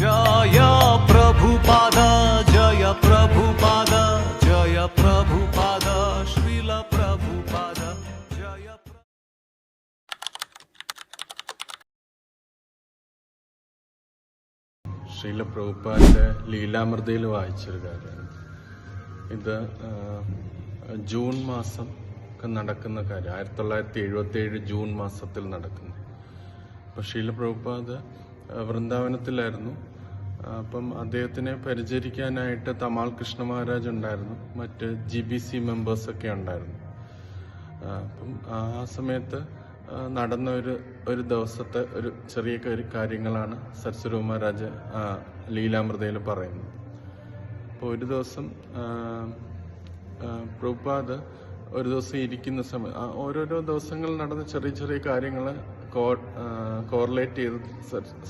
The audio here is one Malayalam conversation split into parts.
ജയ ശ്രീല പ്രഭുപാദ ലീലാമൃതയിൽ വായിച്ചൊരു കാര്യമാണ് ഇത് ജൂൺ മാസം ഒക്കെ നടക്കുന്ന കാര്യം. ആയിരത്തി തൊള്ളായിരത്തി എഴുപത്തി ഏഴ് ജൂൺ മാസത്തിൽ നടക്കുന്നു. അപ്പോൾ ശീല പ്രഭുപാദ് വൃന്ദാവനത്തിലായിരുന്നു. അപ്പം അദ്ദേഹത്തിനെ പരിചരിക്കാനായിട്ട് തമാൽ കൃഷ്ണ മഹാരാജ് ഉണ്ടായിരുന്നു. മറ്റ് ജി ബി സി മെമ്പേഴ്സൊക്കെ ഉണ്ടായിരുന്നു. അപ്പം ആ സമയത്ത് നടന്ന ഒരു ഒരു ദിവസത്തെ ഒരു ചെറിയ കാര്യങ്ങളാണ് സരസ്വരൂ മഹാരാജ് ആ, ലീലാമൃതയിൽ പറയുന്നത്. അപ്പോൾ ഒരു ദിവസം പ്രഭുപാദ് ഒരു ദിവസം ഇരിക്കുന്ന സമയം ഓരോരോ ദിവസങ്ങളിൽ നടന്ന ചെറിയ ചെറിയ കാര്യങ്ങൾ കോറിലേറ്റ് ചെയ്ത്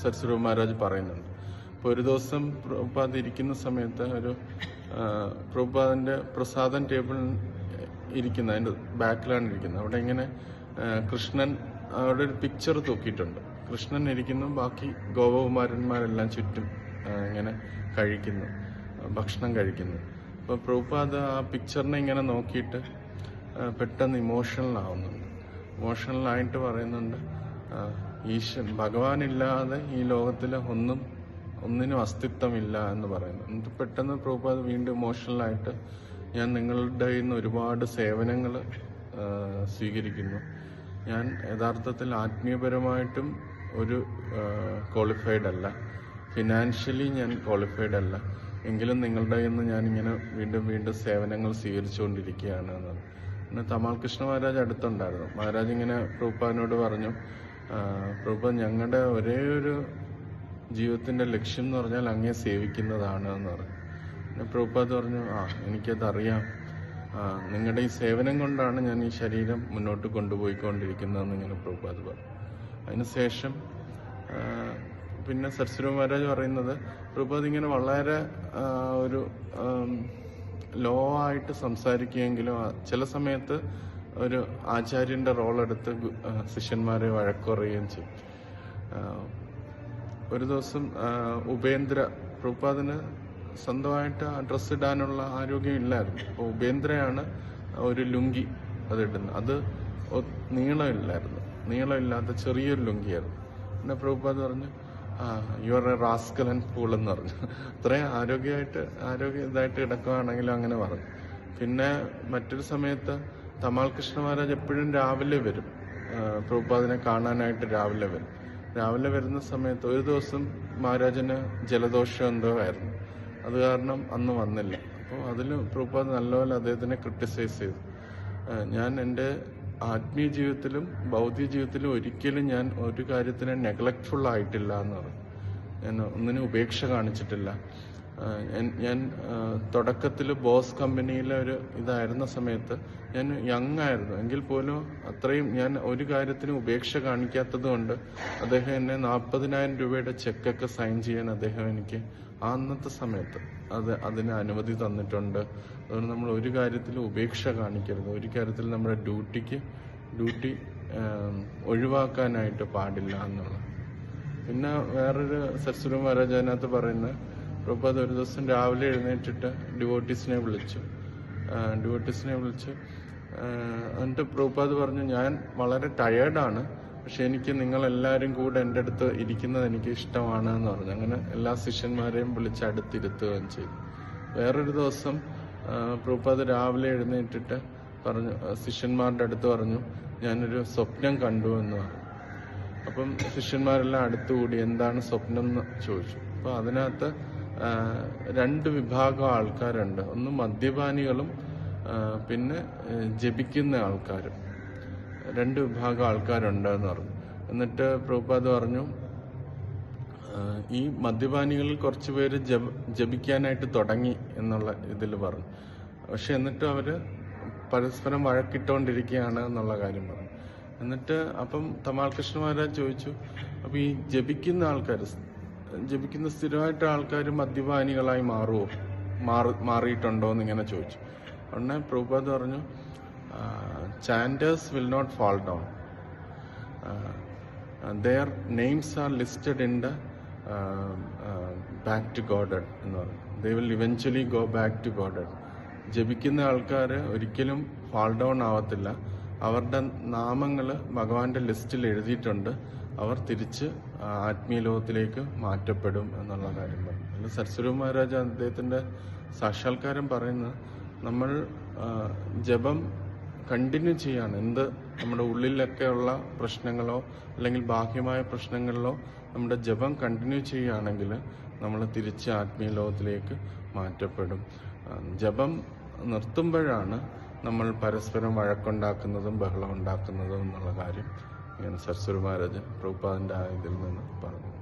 സരസ്വരൂപ മഹാരാജ് പറയുന്നുണ്ട്. അപ്പോൾ ഒരു ദിവസം പ്രഭുപാദ് ഇരിക്കുന്ന സമയത്ത് ഒരു പ്രഭുപാദിന്റെ പ്രസാദൻ പ്രസാദം ടേബിൾ ഇരിക്കുന്ന അതിന്റെ ബാക്കിലാണ് ഇരിക്കുന്നത്. അവിടെ ഇങ്ങനെ കൃഷ്ണൻ അവിടെ ഒരു പിക്ചർ തൂക്കിയിട്ടുണ്ട്. കൃഷ്ണൻ ഇരിക്കുന്നു ബാക്കി ഗോപകുമാരന്മാരെല്ലാം ചുറ്റും ഇങ്ങനെ കഴിക്കുന്നു ഭക്ഷണം കഴിക്കുന്നു. അപ്പോൾ പ്രഭുപാദ് ആ പിക്ചറിനെ ഇങ്ങനെ നോക്കിയിട്ട് പെട്ടെന്ന് ഇമോഷണൽ ആവുന്നുണ്ട്. ഇമോഷണൽ ആയിട്ട് പറയുന്നുണ്ട് ആ, ഈശ്വരൻ ഭഗവാനില്ലാതെ ഈ ലോകത്തിൽ ഒന്നും ഒന്നിനും അസ്തിത്വമില്ല എന്ന് പറയുന്നു. എന്നിട്ട് പെട്ടെന്ന് പ്രഭുപാദ് വീണ്ടും ഇമോഷണലായിട്ട് ഞാൻ നിങ്ങളുടെ നിന്ന് ഒരുപാട് സേവനങ്ങൾ സ്വീകരിക്കുന്നു. ഞാൻ യഥാർത്ഥത്തിൽ ആത്മീയപരമായിട്ടും ഒരു ക്വാളിഫൈഡ് അല്ല. ഫിനാൻഷ്യലി ഞാൻ ക്വാളിഫൈഡ് അല്ല. എങ്കിലും നിങ്ങളുടെ നിന്ന് ഞാനിങ്ങനെ വീണ്ടും വീണ്ടും സേവനങ്ങൾ സ്വീകരിച്ചുകൊണ്ടിരിക്കുകയാണ് എന്നത് പിന്നെ തമാൽ കൃഷ്ണ മഹാരാജ് അടുത്തുണ്ടായിരുന്നു. മഹാരാജ് ഇങ്ങനെ പ്രൂപ്പാനോട് പറഞ്ഞു "ആ, പ്രഭുപാദ് ഞങ്ങളുടെ ഒരേ ഒരു ജീവിതത്തിന്റെ ലക്ഷ്യം എന്ന് പറഞ്ഞാൽ അങ്ങേ സേവിക്കുന്നതാണ് എന്ന് പറഞ്ഞു. പിന്നെ പ്രഭുപാദ് പറഞ്ഞു ആ എനിക്കതറിയാം. നിങ്ങളുടെ ഈ സേവനം കൊണ്ടാണ് ഞാൻ ഈ ശരീരം മുന്നോട്ട് കൊണ്ടുപോയിക്കൊണ്ടിരിക്കുന്നതെന്ന് ഇങ്ങനെ പ്രഭുപാദ് പറഞ്ഞു. അതിനുശേഷം പിന്നെ സത്സുര മഹാരാജ് പറയുന്നത് പ്രഭുപാദ് ഇങ്ങനെ വളരെ ഒരു ലോ ആയിട്ട് സംസാരിക്കുകയെങ്കിലും ചില സമയത്ത് ഒരു ആചാര്യന്റെ റോൾ എടുത്ത് ശിഷ്യന്മാരെ വഴക്കുറയുകയും ചെയ്യും ഒരു ദിവസം ഉപേന്ദ്ര പ്രഭുപാദിന് സ്വന്തമായിട്ട് ഡ്രസ്സ് ഇടാനുള്ള ആരോഗ്യം ഇല്ലായിരുന്നു. അപ്പോൾ ഉപേന്ദ്രയാണ് ഒരു ലുങ്കി അത് ഇടുന്നത്. അത് നീളമില്ലായിരുന്നു നീളമില്ലാത്ത ചെറിയൊരു ലുങ്കിയായിരുന്നു. പിന്നെ പ്രഭുപാദ് പറഞ്ഞു you are a rascal and fool എന്ന് പറഞ്ഞു. അത്രയും ആരോഗ്യമായിട്ട് ആരോഗ്യ ഇതായിട്ട് കിടക്കുകയാണെങ്കിലും അങ്ങനെ പറഞ്ഞു. പിന്നെ മറ്റൊരു സമയത്ത് തമാൽ കൃഷ്ണ മഹാരാജ് എപ്പോഴും രാവിലെ വരും. പ്രഭുപാദിനെ കാണാനായിട്ട് രാവിലെ വരും. രാവിലെ വരുന്ന സമയത്ത് ഒരു ദിവസം മഹാരാജന് ജലദോഷം എന്തോ ആയിരുന്നു. അത് കാരണം അന്ന് വന്നില്ല. അപ്പോൾ അതിൽ പ്രഭുപാദ് നല്ലപോലെ അദ്ദേഹത്തിനെ ക്രിട്ടിസൈസ് ചെയ്തു. ഞാൻ എന്റെ ആത്മീയ ജീവിതത്തിലും ഭൗതിക ജീവിതത്തിലും ഒരിക്കലും ഞാൻ ഒരു കാര്യത്തിന് നെഗ്ലക്ട്ഫുൾ ആയിട്ടില്ല എന്ന് പറഞ്ഞു. ഞാൻ ഒന്നിനും ഉപേക്ഷ കാണിച്ചിട്ടില്ല. ഞാൻ- തുടക്കത്തിൽ ബോസ് കമ്പനിയിലെ ഒരു ഇതായിരുന്ന സമയത്ത് ഞാൻ യങ് ആയിരുന്നു. എങ്കിൽ പോലും അത്രയും ഞാൻ ഒരു കാര്യത്തിനും ഉപേക്ഷ കാണിക്കാത്തത് കൊണ്ട് അദ്ദേഹം എന്നെ നാൽപ്പതിനായിരം രൂപയുടെ ചെക്കൊക്കെ സൈൻ ചെയ്യാൻ അദ്ദേഹം എനിക്ക് അന്നത്തെ സമയത്ത് അത് അതിന് അനുമതി തന്നിട്ടുണ്ട്. അതുകൊണ്ട് നമ്മൾ ഒരു കാര്യത്തിലും ഉപേക്ഷ കാണിക്കരുത്. ഒരു കാര്യത്തിൽ നമ്മുടെ ഡ്യൂട്ടിക്ക് ഡ്യൂട്ടി ഒഴിവാക്കാനായിട്ട് പാടില്ല എന്നുള്ളത്. പിന്നെ വേറൊരു സരസ്വതി മഹാരാജ് അതിനകത്ത് പറയുന്നത് പ്രഭുപാദ് ഒരു ദിവസം രാവിലെ എഴുന്നേറ്റിട്ട് ഡിവോട്ടീസിനെ വിളിച്ചു. ഡിവോട്ടീസിനെ വിളിച്ച് എന്നിട്ട് പ്രഭുപാദ് പറഞ്ഞു ഞാൻ വളരെ ടയേർഡാണ് പക്ഷെ എനിക്ക് നിങ്ങളെല്ലാവരും കൂടെ എന്റെ അടുത്ത് ഇരിക്കുന്നത് എനിക്ക് ഇഷ്ടമാണ് എന്ന് പറഞ്ഞു. അങ്ങനെ എല്ലാ ശിഷ്യന്മാരെയും വിളിച്ച് അടുത്തിരുത്തുകയും ചെയ്തു. വേറൊരു ദിവസം പ്രഭുപാദ് രാവിലെ എഴുന്നേറ്റിട്ട് പറഞ്ഞു ശിഷ്യന്മാരുടെ അടുത്ത് പറഞ്ഞു ഞാനൊരു സ്വപ്നം കണ്ടു എന്ന് പറഞ്ഞു. അപ്പം ശിഷ്യന്മാരെല്ലാം അടുത്തുകൂടി എന്താണ് സ്വപ്നം? എന്ന് ചോദിച്ചു. അപ്പം അതിനകത്ത് രണ്ട് വിഭാഗം ആൾക്കാരുണ്ട്. ഒന്ന് മദ്യപാനികളും പിന്നെ ജപിക്കുന്ന ആൾക്കാരും. രണ്ട് വിഭാഗം ആൾക്കാരുണ്ട് എന്ന് പറഞ്ഞു. എന്നിട്ട് പ്രഭുപാദ് പറഞ്ഞു ഈ മദ്യപാനികളിൽ കുറച്ച് പേര് ജപ ജപിക്കാനായിട്ട് തുടങ്ങി എന്നുള്ള ഇതിൽ പറഞ്ഞു. പക്ഷെ എന്നിട്ട് അവർ പരസ്പരം വഴക്കിട്ടുകൊണ്ടിരിക്കുകയാണ് എന്നുള്ള കാര്യം പറഞ്ഞു. എന്നിട്ട് അപ്പം തമാൽ കൃഷ്ണ മഹാരാജ് ചോദിച്ചു അപ്പൊ ഈ ജപിക്കുന്ന ആൾക്കാർ ജപിക്കുന്ന സ്ഥിരമായിട്ട് ആൾക്കാർ മദ്യപാനികളായി മാറുമോ മാറി മാറിയിട്ടുണ്ടോ എന്ന് ഇങ്ങനെ ചോദിച്ചു. ഉടനെ പ്രഭുപാദ് പറഞ്ഞു chanters will not fall down. Their names are listed in the back to God എന്ന് പറഞ്ഞു. They will eventually go back to God ജപിക്കുന്ന ആൾക്കാർ ഒരിക്കലും ഫാൾ ഡൗൺ ആവത്തില്ല. അവരുടെ നാമങ്ങൾ ഭഗവാന്റെ ലിസ്റ്റിൽ എഴുതിയിട്ടുണ്ട്. അവർ തിരിച്ച് ആത്മീയ ലോകത്തിലേക്ക് മാറ്റപ്പെടും എന്നുള്ള കാര്യം പറഞ്ഞു. സരസ്വതി മഹാരാജ് അദ്ദേഹത്തിന്റെ സാക്ഷാത്കാരം പറയുന്നത് നമ്മൾ ജപം കണ്ടിന്യൂ ചെയ്യാണ്. എന്ത് നമ്മുടെ ഉള്ളിലൊക്കെയുള്ള പ്രശ്നങ്ങളോ അല്ലെങ്കിൽ ബാഹ്യമായ പ്രശ്നങ്ങളിലോ നമ്മുടെ ജപം കണ്ടിന്യൂ ചെയ്യുകയാണെങ്കിൽ നമ്മൾ തിരിച്ച് ആത്മീയ ലോകത്തിലേക്ക് മാറ്റപ്പെടും. ജപം നിർത്തുമ്പോഴാണ് നമ്മൾ പരസ്പരം വഴക്കുണ്ടാക്കുന്നതും ബഹളം ഉണ്ടാക്കുന്നതും എന്നുള്ള കാര്യം ഇങ്ങനെ സരസ്വതി മഹാരാജ് ആ ഇതിൽ നിന്ന് പറഞ്ഞു.